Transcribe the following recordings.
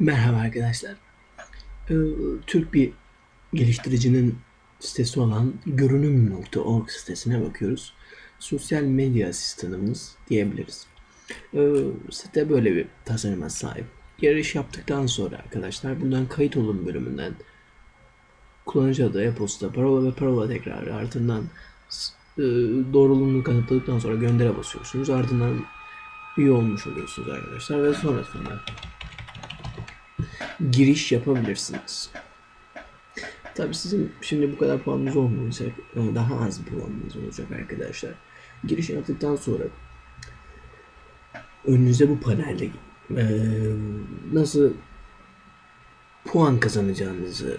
Merhaba arkadaşlar. Ee, Türk bir geliştiricinin sitesi olan görünüm.org sitesine bakıyoruz. Sosyal medya asistanımız diyebiliriz. Ee, site böyle bir tasarıma sahip. Giriş yaptıktan sonra arkadaşlar bundan kayıt olun bölümünden kullanıcı adı, e-posta, parola ve parola tekrarı ardından e, doğruluğunu kanıtladıktan sonra göndere basıyorsunuz. Ardından üye olmuş oluyorsunuz arkadaşlar ve sonrasında giriş yapabilirsiniz. Tabi sizin şimdi bu kadar puanınız olmayacak. Daha az puanınız olacak arkadaşlar. Giriş yaptıktan sonra önünüze bu panelde e, nasıl puan kazanacağınızı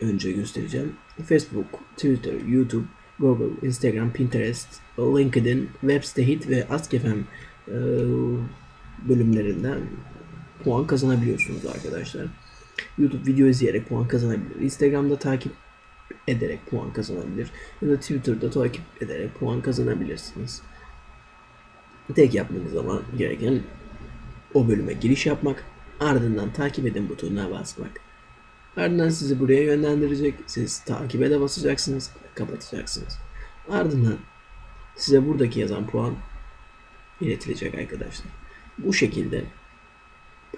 önce göstereceğim. Facebook, Twitter, YouTube, Google, Instagram, Pinterest, LinkedIn, Website Hit ve Ask.fm e, bölümlerinden puan kazanabiliyorsunuz arkadaşlar. YouTube video izleyerek puan kazanabilir. Instagram'da takip ederek puan kazanabilir. Ya da Twitter'da takip ederek puan kazanabilirsiniz. Tek yapmanız zaman gereken o bölüme giriş yapmak, ardından takip edin butonuna basmak. Ardından sizi buraya yönlendirecek. Siz takibe de basacaksınız, kapatacaksınız. Ardından size buradaki yazan puan iletilecek arkadaşlar. Bu şekilde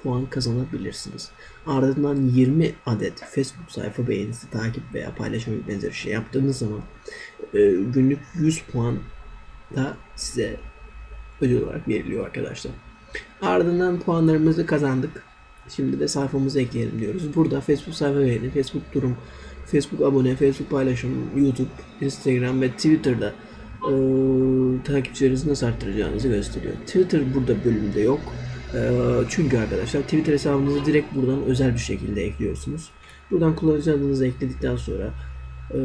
puan kazanabilirsiniz. Ardından 20 adet Facebook sayfa beğenisi, takip veya paylaşım benzeri şey yaptığınız zaman e, günlük 100 puan da size ödül olarak veriliyor arkadaşlar. Ardından puanlarımızı kazandık. Şimdi de sayfamızı ekleyelim diyoruz. Burada Facebook sayfa beğeni, Facebook durum, Facebook abone, Facebook paylaşım, YouTube, Instagram ve Twitter'da e, takipçilerinizi nasıl arttıracağınızı gösteriyor. Twitter burada bölümde yok. E, çünkü arkadaşlar Twitter hesabınızı direkt buradan özel bir şekilde ekliyorsunuz. Buradan kullanıcı adınızı ekledikten sonra e,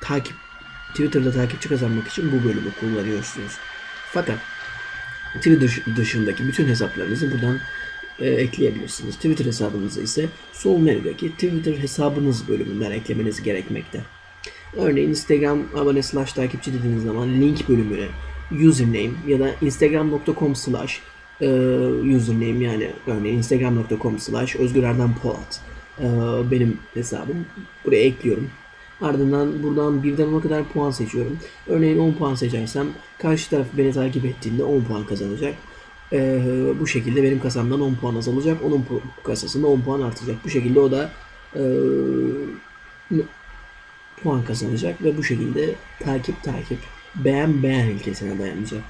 takip Twitter'da takipçi kazanmak için bu bölümü kullanıyorsunuz. Fakat Twitter dışındaki bütün hesaplarınızı buradan e, ekleyebilirsiniz. Twitter hesabınızı ise sol menüdeki Twitter hesabınız bölümünden eklemeniz gerekmekte. Örneğin Instagram abone slash takipçi dediğiniz zaman link bölümüne username ya da instagram.com slash e, username yani örneğin instagram.com slash Özgür Erdem Polat e, benim hesabım. Buraya ekliyorum. Ardından buradan birden ona kadar puan seçiyorum. Örneğin 10 puan seçersem karşı taraf beni takip ettiğinde 10 puan kazanacak. Ee, bu şekilde benim kasamdan 10 puan azalacak. Onun kasasında 10 puan artacak. Bu şekilde o da n- puan kazanacak ve bu şekilde takip takip beğen beğen ilkesine dayanacak.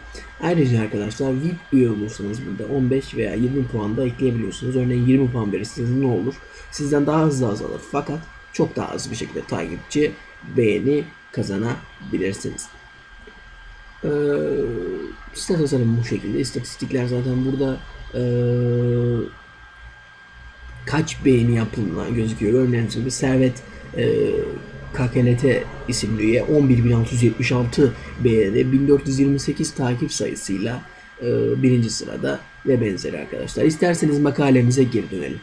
Ayrıca arkadaşlar VIP üye olursanız burada 15 veya 20 puan da ekleyebiliyorsunuz. Örneğin 20 puan verirseniz ne olur? Sizden daha hızlı azalır. Fakat çok daha az bir şekilde takipçi beğeni kazanabilirsiniz. Ee, site tasarımı bu şekilde. İstatistikler zaten burada ee, kaç beğeni yapıldığından gözüküyor. Örneğin bir Servet ee, KKNT isimli üye 11.676 beğeni 1428 takip sayısıyla ee, birinci sırada ve benzeri arkadaşlar. İsterseniz makalemize geri dönelim.